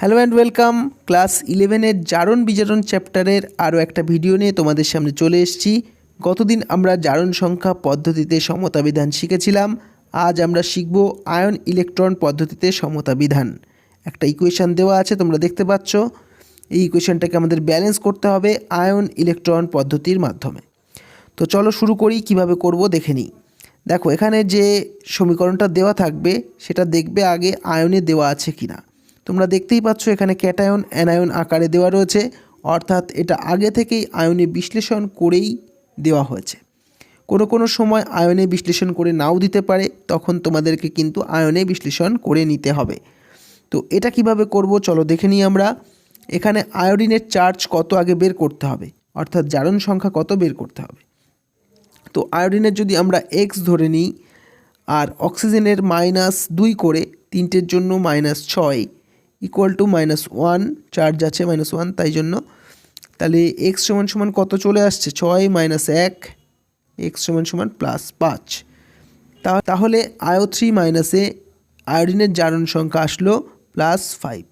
Hello and welcome class ইলেভেনের জারণ বিজারণ চ্যাপ্টারের আরও একটা ভিডিও নিয়ে তোমাদের সামনে চলে এসেছি। গতদিন আমরা জারণ সংখ্যা পদ্ধতিতে সমতা বিধান শিখেছিলাম। আজ আমরা শিখব আয়ন ইলেকট্রন পদ্ধতিতে সমতা বিধান একটা ইকুয়েশান দেওয়া আছে, তোমরা দেখতে পাচ্ছ। এই ইকুয়েশানটাকে আমাদের ব্যালেন্স করতে হবে আয়ন ইলেকট্রন পদ্ধতির মাধ্যমে। তো চলো শুরু করি, কীভাবে করব দেখে নিই। দেখো, এখানে যে সমীকরণটা দেওয়া থাকবে, সেটা দেখবে আগে আয়নে দেওয়া আছে কিনা। তোমরা দেখতেই পাচ্ছ এখানে ক্যাটায়ন, অ্যানায়ন আকারে দেওয়া রয়েছে। অর্থাৎ এটা আগে থেকেই আয়নে বিশ্লেষণ করেই দেওয়া হয়েছে। কোনো কোনো সময় আয়নে বিশ্লেষণ করে নাও দিতে পারে, তখন তোমাদেরকে কিন্তু আয়নে বিশ্লেষণ করে নিতে হবে। তো এটা কীভাবে করব চলো দেখে নিই আমরা। এখানে আয়োডিনের চার্জ কত আগে বের করতে হবে? অর্থাৎ জারণ সংখ্যা কত বের করতে হবে? তো আয়োডিনের যদি আমরা এক্স ধরে নিই, আর অক্সিজেনের মাইনাস দুই করে, তিনটের জন্য মাইনাস ছয় equal to minus one charge আছে মাইনাস ওয়ান তাই জন্য তাহলে এক্স সমান সমান কত চলে আসছে? ছয় মাইনাস এক এক্স সমান সমান প্লাস পাঁচ। তাহলে আয়ো থ্রি মাইনাসে আয়োডিনের জারণ সংখ্যা আসলো প্লাস ফাইভ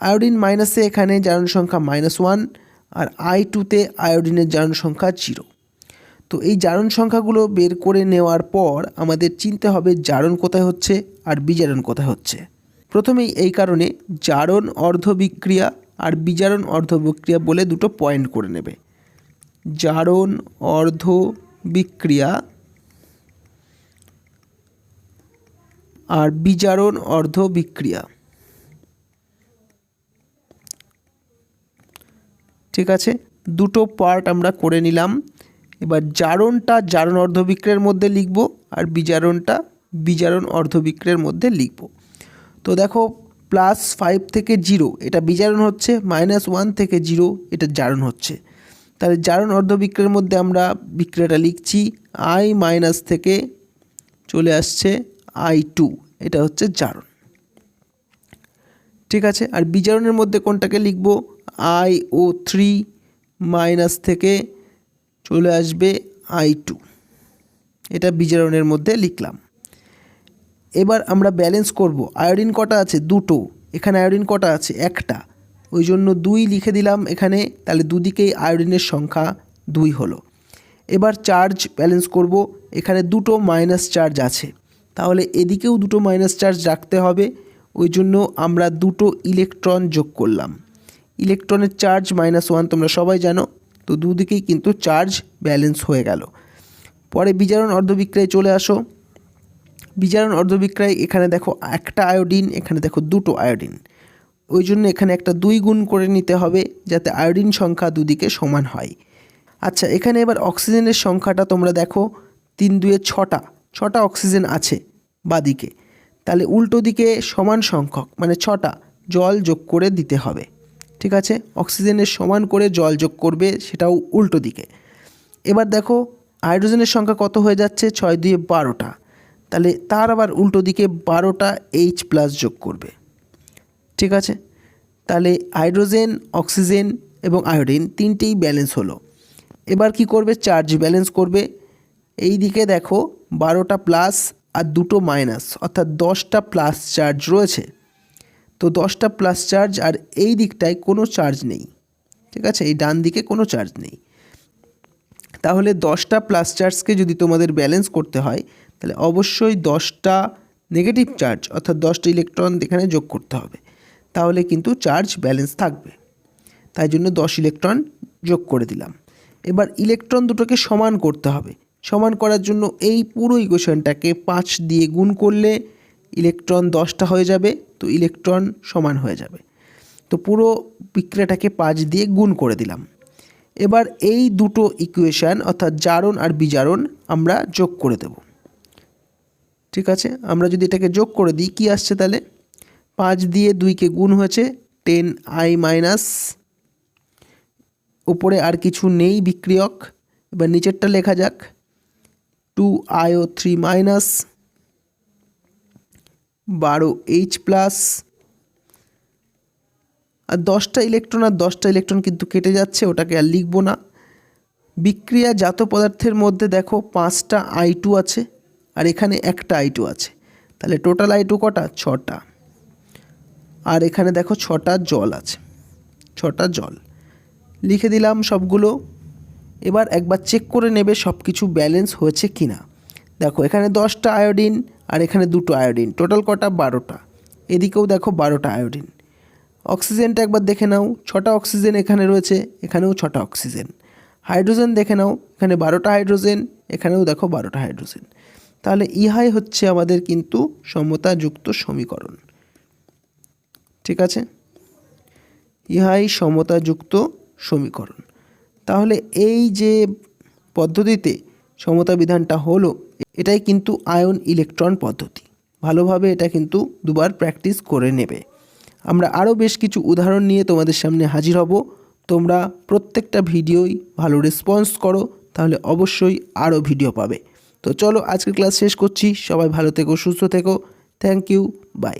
আয়োডিন মাইনাসে এখানে জারণ সংখ্যা মাইনাস ওয়ান আর আই টুতে আয়োডিনের জারণ সংখ্যা জিরো তো এই জারণ সংখ্যাগুলো বের করে নেওয়ার পর আমাদের চিনতে হবে জারণ কোথায় হচ্ছে আর বিজারণ কোথায় হচ্ছে। প্রথমেই এই কারণে জারণ অর্ধ বিক্রিয়া আর বিজারণ অর্ধ বিক্রিয়া বলে দুটো পয়েন্ট করে নেবে। জারণ অর্ধ বিক্রিয়া আর বিজারণ অর্ধ বিক্রিয়া ঠিক আছে? দুটো পার্ট আমরা করে নিলাম। এবার জারণটা জারণ অর্ধবিক্রিয়ার মধ্যে লিখব আর বিজারণটা বিজারণ অর্ধবিক্রিয়ার মধ্যে লিখব। তো দেখো প্লাস ফাইভ থেকে জিরো এটা বিজারণ হচ্ছে মাইনাস ওয়ান থেকে জিরো এটা জারণ হচ্ছে। তাহলে জারণ অর্ধবিক্রিয়ার মধ্যে আমরা বিক্রিয়াটা লিখছি আই মাইনাস থেকে চলে আসছে আই টু এটা হচ্ছে জারণ। ঠিক আছে? আর বিজারণের মধ্যে কোনটাকে লিখব? আই ও থ্রি মাইনাস থেকে চলে আসবে আই টু এটা বিজারণের মধ্যে লিখলাম। এবার আমরা ব্যালেন্স করব। আয়োডিন কটা আছে? দুটো। এখানে আয়োডিন কটা আছে? একটা। ওই জন্য দুই লিখে দিলাম এখানে। তাহলে দুদিকেই আয়োডিনের সংখ্যা দুই হলো। এবার চার্জ ব্যালেন্স করব। এখানে দুটো মাইনাস চার্জ আছে। তাহলে এদিকেও দুটো মাইনাস চার্জ রাখতে হবে। ওই জন্য আমরা দুটো ইলেকট্রন যোগ করলাম। ইলেকট্রনের চার্জ মাইনাস ওয়ান তোমরা সবাই জানো। তো দুদিকেই কিন্তু চার্জ ব্যালেন্স হয়ে গেল। পরে বিজারণ অর্ধবিক্রিয়ায় চলে আসো। বিজারণ অর্ধবিক্রিয়ায় এখানে দেখো একটা আয়োডিন, এখানে দেখো দুটো আয়োডিন। ওই জন্য এখানে একটা দুই গুণ করে নিতে হবে যাতে আয়োডিন সংখ্যা দুদিকে সমান হয়। আচ্ছা এখানে এবার অক্সিজেনের সংখ্যাটা তোমরা দেখো, তিন দুয়ে ছটা ছটা অক্সিজেন আছে বাদিকে। তাহলে উল্টো দিকে সমান সংখ্যক মানে ছটা, জল যোগ করে দিতে হবে। ঠিক আছে? অক্সিজেনের সমান করে জল যোগ করবে, সেটাও উল্টো দিকে। এবার দেখো, হাইড্রোজেনের সংখ্যা কত হয়ে যাচ্ছে? ছয় দুয়ে বারোটা। তাহলে তার আবার উল্টো দিকে বারোটা এইচ প্লাস যোগ করবে। ঠিক আছে? তাহলে হাইড্রোজেন, অক্সিজেন এবং আয়োডিন তিনটেই ব্যালেন্স হলো। এবার কি করবে? চার্জ ব্যালেন্স করবে। এই দিকে দেখো বারোটা প্লাস আর দুটো মাইনাস অর্থাৎ দশটা প্লাস চার্জ রয়েছে। তো দশটা প্লাস চার্জ আর এই দিকটায় কোনো চার্জ নেই। ঠিক আছে? এই ডান দিকে কোনো চার্জ নেই। তাহলে দশটা প্লাস চার্জকে যদি তোমাদের ব্যালেন্স করতে হয় তাহলে অবশ্যই দশটা নেগেটিভ চার্জ অর্থাৎ দশটা ইলেকট্রন এখানে যোগ করতে হবে। তাহলে কিন্তু চার্জ ব্যালেন্স থাকবে। তাই জন্য দশ ইলেকট্রন যোগ করে দিলাম। এবার ইলেকট্রন দুটোকে সমান করতে হবে। সমান করার জন্য এই পুরো ইকুয়েশনটাকে পাঁচ দিয়ে গুণ করলে ইলেকট্রন দশটা হয়ে যাবে, তো ইলেকট্রন সমান হয়ে যাবে। তো পুরো বিক্রিয়াটাকে পাঁচ দিয়ে গুণ করে দিলাম। এবার এই দুটো ইকুয়েশান অর্থাৎ জারণ আর বিজারণ, আমরা যোগ করে দেব। ঠিক আছে? আমরা যদি এটাকে যোগ করে দিই, কি আসছে তাহলে? পাঁচ দিয়ে দুইকে গুণ হয়েছে টেন আই মাইনাস, উপরে আর কিছু নেই বিক্রিয়ক। এবার নিচেরটা লেখা যাক। Two I O three minus বারো এইচ প্লাস। আর দশটা ইলেকট্রন, আর দশটা ইলেকট্রন কিন্তু কেটে যাচ্ছে, ওটাকে আর লিখব না। বিক্রিয়া জাত পদার্থের মধ্যে দেখো পাঁচটা আই টু আছে। আর এখানে একটা আই টু আছে। তাহলে টোটাল আই টু কটা? ছটা। আর এখানে দেখো ছটা জল আছে। ছটা জল। লিখে দিলাম সবগুলো। এবার একবার চেক করে নেবে সব কিছু ব্যালেন্স হয়েছে কি না দেখো, এখানে দশটা আয়োডিন আর এখানে দুটো আয়োডিন। টোটাল কটা? বারোটা। এদিকেও দেখো বারোটা আয়োডিন। অক্সিজেনটা একবার দেখে নাও। ছটা অক্সিজেন এখানে রয়েছে, এখানেও ছটা অক্সিজেন। হাইড্রোজেন দেখে নাও। এখানে বারোটা হাইড্রোজেন, এখানেও দেখো বারোটা হাইড্রোজেন। তাহলে ইহাই হচ্ছে আমাদের কিন্তু সমতাযুক্ত সমীকরণ। ঠিক আছে? ইহাই সমতাযুক্ত সমীকরণ। তাহলে এই যে পদ্ধতিতে সমতা বিধানটা হলো, এটাই কিন্তু আয়ন ইলেকট্রন পদ্ধতি। ভালোভাবে এটা কিন্তু দুবার প্র্যাকটিস করে নেবে। আমরা আরও বেশ কিছু উদাহরণ নিয়ে তোমাদের সামনে হাজির হব। তোমরা প্রত্যেকটা ভিডিওই ভালো রেসপন্স করো, তাহলে অবশ্যই আরও ভিডিও পাবে। তো চলো আজকের ক্লাস শেষ করছি। সবাই ভালো থেকো সুস্থ থেকো। Thank you by